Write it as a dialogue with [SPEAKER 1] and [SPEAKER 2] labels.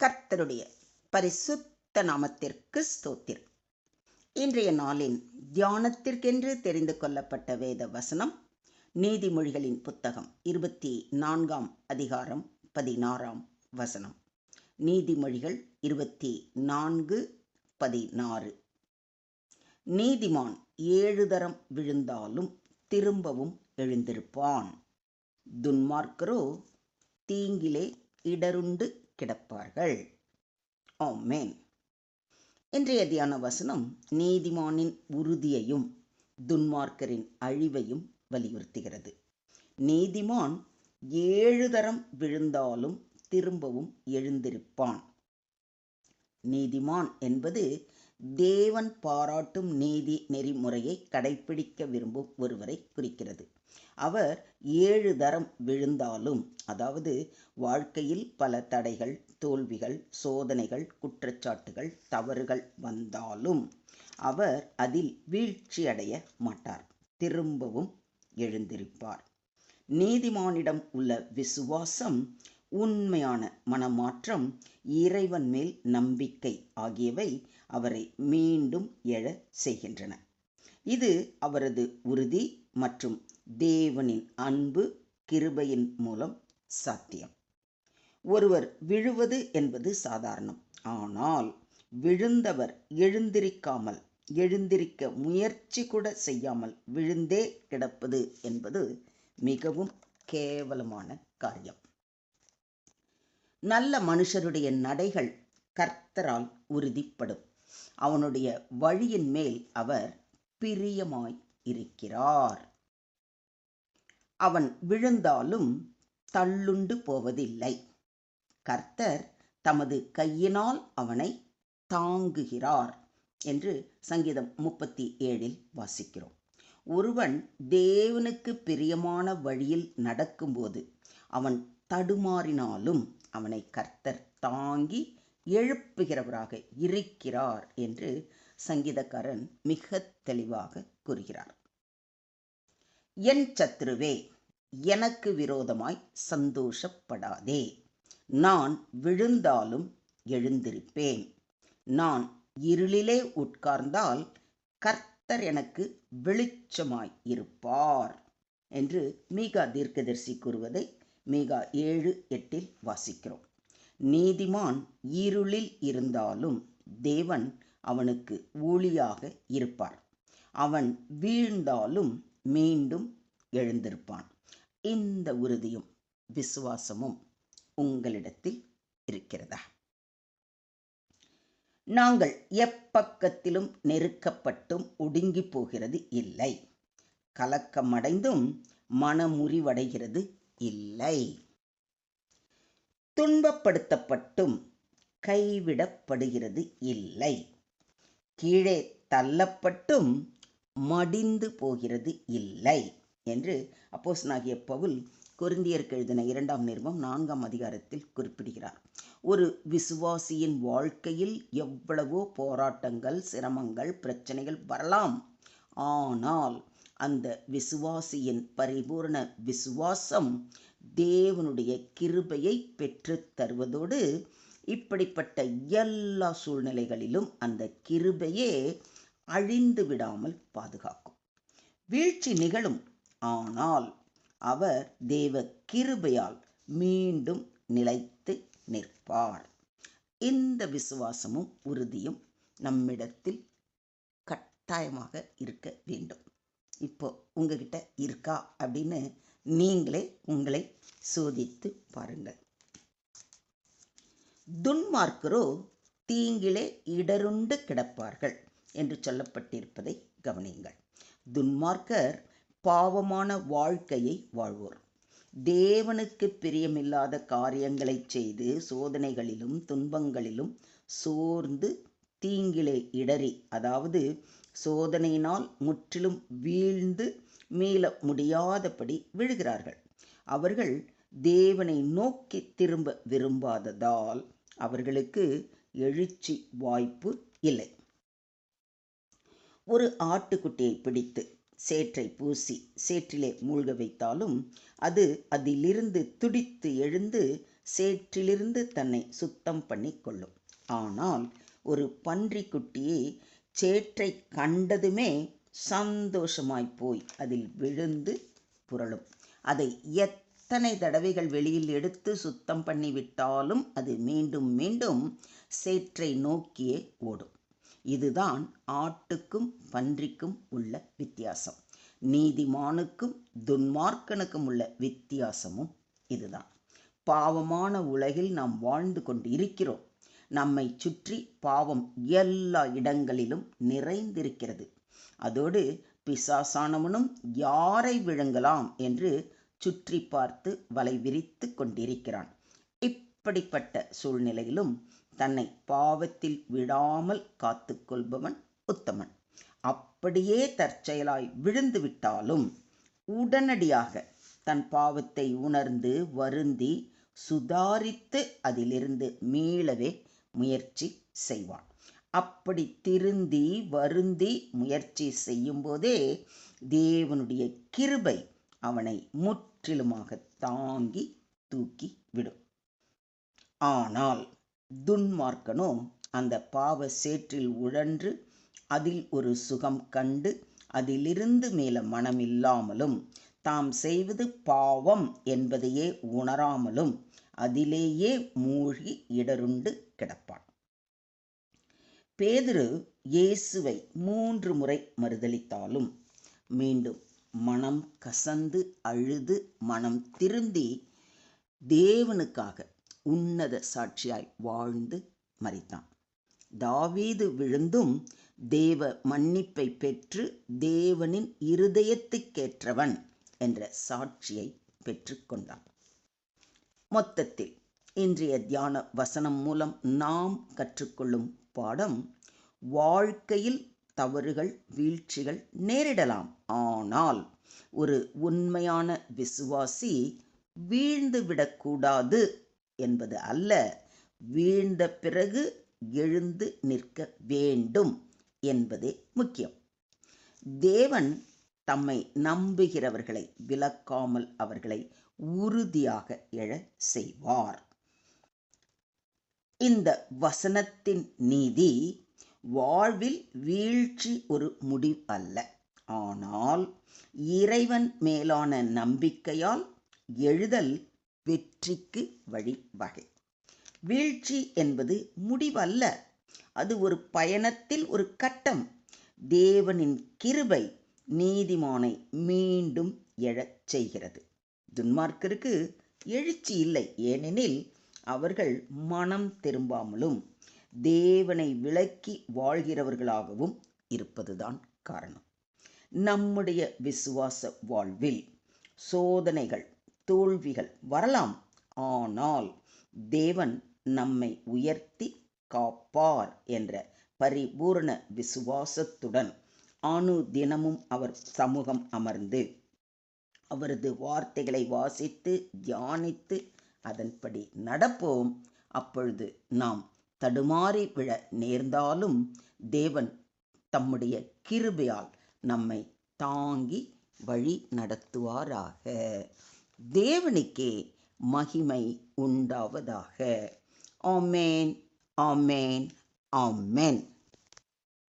[SPEAKER 1] கர்த்தருடைய பரிசுத்த நாமத்திற்கு ஸ்தோத்திரம். இன்றைய நாளின் தியானத்திற்கென்று தெரிந்து கொள்ளப்பட்ட வேத வசனம் நீதிமொழிகளின் புத்தகம் இருபத்தி நான்காம் அதிகாரம் பதினாறாம் வசனம். நீதிமொழிகள் இருபத்தி நான்கு பதினாறு. நீதிமான் ஏழு தரம் விழுந்தாலும் திரும்பவும் எழுந்திருப்பான். துன்மார்க்கரோ தீங்கிலே இடருண்டு கிடப்பார்கள். ஆமேன். இன்றைய தியான வசனம் நீதிமானின் உறுதியையும் துன்மார்க்கரின் அழிவையும் வலியுறுத்துகிறது. நீதிமான் ஏழு தரம் விழுந்தாலும் திரும்பவும் எழுந்திருப்பான். நீதிமான் என்பது தேவன் பாராட்டும் நீதி நெறிமுறையை கடைபிடிக்க விரும்பும் ஒருவரை குறிக்கிறது. அவர் ஏழு தரம் விழுந்தாலும் அதாவது வாழ்க்கையில் பல தடைகள் தோல்விகள் சோதனைகள் குற்றச்சாட்டுகள் தவறுகள் வந்தாலும் அவர் அதில் வீழ்ச்சியடைய மாட்டார். திரும்பவும் எழுந்திருப்பார். நீதிமானிடம் உள்ள விசுவாசம் உண்மையான மனமாற்றம் இறைவன் மேல் நம்பிக்கை ஆகியவை அவரை மீண்டும் எழ செய்கின்றன. இது அவரது உறுதி மற்றும் தேவனின் அன்பு கிருபையின் மூலம் சாத்தியம். ஒருவர் விழுவது என்பது சாதாரணம். ஆனால் விழுந்தவர் எழுந்திருக்காமல் எழுந்திருக்க முயற்சி கூட செய்யாமல் விழுந்தே கிடப்பது என்பது மிகவும் கேவலமான காரியம். நல்ல மனுஷருடைய நடைகள் கர்த்தரால் உறுதிப்படும். அவனுடைய வழியின் மேல் அவர் பிரியமாய் இருக்கிறார். அவன் விழுந்தாலும் தள்ளுண்டு போவதில்லை. கர்த்தர் தமது கையினால் அவனை தாங்குகிறார் என்று சங்கீதம் முப்பத்தி ஏழில் வாசிக்கிறோம். ஒருவன் தேவனுக்கு பிரியமான வழியில் நடக்கும்போது அவன் தடுமாறினாலும் அவனை கர்த்தர் தாங்கி எழுப்புகிறவராக இருக்கிறார் என்று சங்கீதக்காரன் மிக தெளிவாக கூறுகிறார். என் சத்ருவே எனக்கு விரோதமாய் சந்தோஷப்படாதே. நான் விழுந்தாலும் எழுந்திருப்பேன். நான் இருளிலே உட்கார்ந்தால் கர்த்தர் எனக்கு வெளிச்சமாய் இருப்பார் என்று மீகா தீர்க்கதரிசி கூறுவதை மீகா ஏழு எட்டில் வாசிக்கிறோம். நீதிமான் இருளில் இருந்தாலும் தேவன் அவனுக்கு ஊழியாக இருப்பார். அவன் வீழ்ந்தாலும் மீண்டும் எழுந்திருப்பான். இந்த உறுதியும் விசுவாசமும் உங்களிடத்தில் இருக்கிறதா? நாங்கள் எப்பக்கத்திலும் நெருக்கப்பட்டும் ஒடுங்கி போகிறது இல்லை. கலக்கமடைந்தும் மனமுறிவடைகிறது இல்லை. துன்பப்படுத்தப்பட்டும் கைவிடப்படுகிறது இல்லை. கீழே தள்ளப்பட்டும் மடிந்து போகிறது இல்லை என்று அப்போஸ்னாகிய பவுல் கொருந்தியருக்கு எழுதின இரண்டாம் நிறுவம் நான்காம் அதிகாரத்தில் குறிப்பிடுகிறார். ஒரு விசுவாசியின் வாழ்க்கையில் எவ்வளவோ போராட்டங்கள் சிரமங்கள் பிரச்சனைகள் வரலாம். ஆனால் அந்த விசுவாசியின் பரிபூர்ண விசுவாசம் தேவனுடைய கிருபையை பெற்று தருவதோடு இப்படிப்பட்ட எல்லா சூழ்நிலைகளிலும் அந்த கிருபையே அழிந்து விடாமல் பாதுகாக்கும். வீழ்ச்சி நிகழும். ஆனால் அவர் தேவ கிருபையால் மீண்டும் நிலைத்து நிற்பார். இந்த விசுவாசமும் உறுதியும் நம்மிடத்தில் கட்டாயமாக இருக்க வேண்டும். இப்போ உங்ககிட்ட இருக்கா அப்படின்னு நீங்களே உங்களை சோதித்து பாருங்கள். துன்மார்க்கரோ தீங்கிலே இடருண்டு கிடப்பார்கள். என்று சொல்லப்பட்டிருப்பதை கவனியுங்கள். துன்மார்க்கர் பாவமான வாழ்க்கையை வாழ்வோர். தேவனுக்கு பிரியமில்லாத காரியங்களை செய்து சோதனைகளிலும் துன்பங்களிலும் சோர்ந்து தீங்கிலே இடறி அதாவது சோதனையினால் முற்றிலும் வீழ்ந்து மீள முடியாதபடி விழுகிறார்கள். அவர்கள் தேவனை நோக்கி திரும்ப விரும்பாததால் அவர்களுக்கு எழுச்சி வாய்ப்பு இல்லை. ஒரு ஆட்டுக்குட்டியை பிடித்து சேற்றை பூசி சேற்றிலே மூழ்க வைத்தாலும் அது அதிலிருந்து துடித்து எழுந்து சேற்றிலிருந்து தன்னை சுத்தம் பண்ணி கொள்ளும். ஆனால் ஒரு பன்றிக்குட்டியை சேற்றை கண்டதுமே சந்தோஷமாய் போய் அதில் விழுந்து புரளும். அதை எத்தனை தடவைகள் வெளியில் எடுத்து சுத்தம் பண்ணி விட்டாலும் அது மீண்டும் மீண்டும் சேற்றை நோக்கியே ஓடும். இதுதான் ஆட்டுக்கும் பன்றிக்கும் உள்ள வித்தியாசம். நீதிமானுக்கும் துன்மார்க்கனுக்கும் உள்ள வித்தியாசமும் இதுதான். பாவமான உலகில் நாம் வாழ்ந்து கொண்டு இருக்கிறோம் நம்மை சுற்றி பாவம் எல்லா இடங்களிலும் நிறைந்திருக்கிறது. அதோடு பிசாசானவனும் யாரை விழுங்கலாம் என்று சுற்றி பார்த்து வலை விரித்து கொண்டிருக்கிறான். இப்படிப்பட்ட சூழ்நிலையிலும் தன்னை பாவத்தில் விடாமல் காத்து கொள்பவன் உத்தமன். அப்படியே தற்செயலாய் விழுந்து விட்டாலும் உடனடியாக தன் பாவத்தை உணர்ந்து வருந்தி சுதாரித்து அதிலிருந்து மீளவே முயற்சி செய்வான். அப்படி திருந்தி வருந்தி முயற்சி செய்யும்போதே தேவனுடைய கிருபை அவனை முற்றிலுமாக தாங்கி தூக்கி விடும். ஆனால் துன்மார்க்கனோ அந்த பாவ சேற்றில் உழன்று அதில் ஒரு சுகம் கண்டு அதிலிருந்து மேல மனமில்லாமலும் தாம் செய்வது பாவம் என்பதையே உணராமலும் அதிலேயே மூழ்கி இடருண்டு கிடப்பான். பேதுரு இயேசுவை மூன்று முறை மறுதளித்தாலும் மீண்டும் மனம் கசந்து அழுது மனம் திருந்தி தேவனுக்காக உன்னத சாட்சியாய் வாழ்ந்து மறித்தான். தாவீது விழுந்தும் தேவ மன்னிப்பை பெற்று தேவனின் இருதயத்துக்கேற்றவன் என்ற சாட்சியை பெற்றுக்கொண்டான் மொத்தத்தில் இன்றைய தியான வசனம் மூலம் நாம் கற்றுக்கொள்ளும் பாடம் வாழ்க்கையில் தவறுகள் வீழ்ச்சிகள் நேரிடலாம். ஆனால் ஒரு உண்மையான விசுவாசி வீழ்ந்து விடக்கூடாது என்பது அல்ல. வீழ்ந்த பிறகு எழுந்து நிற்க வேண்டும் என்பதே முக்கியம். தேவன் தம்மை நம்புகிறவர்களை விலக்காமல் அவர்களை உறுதியாக எழ செய்வார். இந்த வசனத்தின் நீதி வாழ்வில் வீழ்ச்சி ஒரு முடிவு அல்ல. ஆனால் இறைவன் மேலான நம்பிக்கையால் எழுதல் வெற்றிக்கு வழிவகை வீழ்ச்சி என்பது முடிவல்ல. அது ஒரு பயணத்தில் ஒரு கட்டம். தேவனின் கிருபை நீதிமானை மீண்டும் எழச் செய்கிறது. துன்மார்க்கருக்கு எழுச்சி இல்லை. ஏனெனில் அவர்கள் மனம் திரும்பாமலும் தேவனை விளக்கி வாழ்கிறவர்களாகவும் இருப்பதுதான் காரணம். நம்முடைய விசுவாச வாழ்வில் சோதனைகள் தோல்விகள் வரலாம். ஆனால் தேவன் நம்மை உயர்த்தி காப்பார் என்ற பரிபூர்ண விசுவாசத்துடன் அணு தினமும் அவர் சமூகம் அமர்ந்து அவரது வார்த்தைகளை வாசித்து தியானித்து அதன்படி நடப்போம். அப்பொழுது நாம் தடுமாறி விழ நேர்ந்தாலும் தேவன் தம்முடைய கிருபையால் நம்மை தாங்கி வழி நடத்துவாராக. தேவனுக்கே மகிமை உண்டாவதாக. ஆமேன் ஆமேன் ஆமேன்.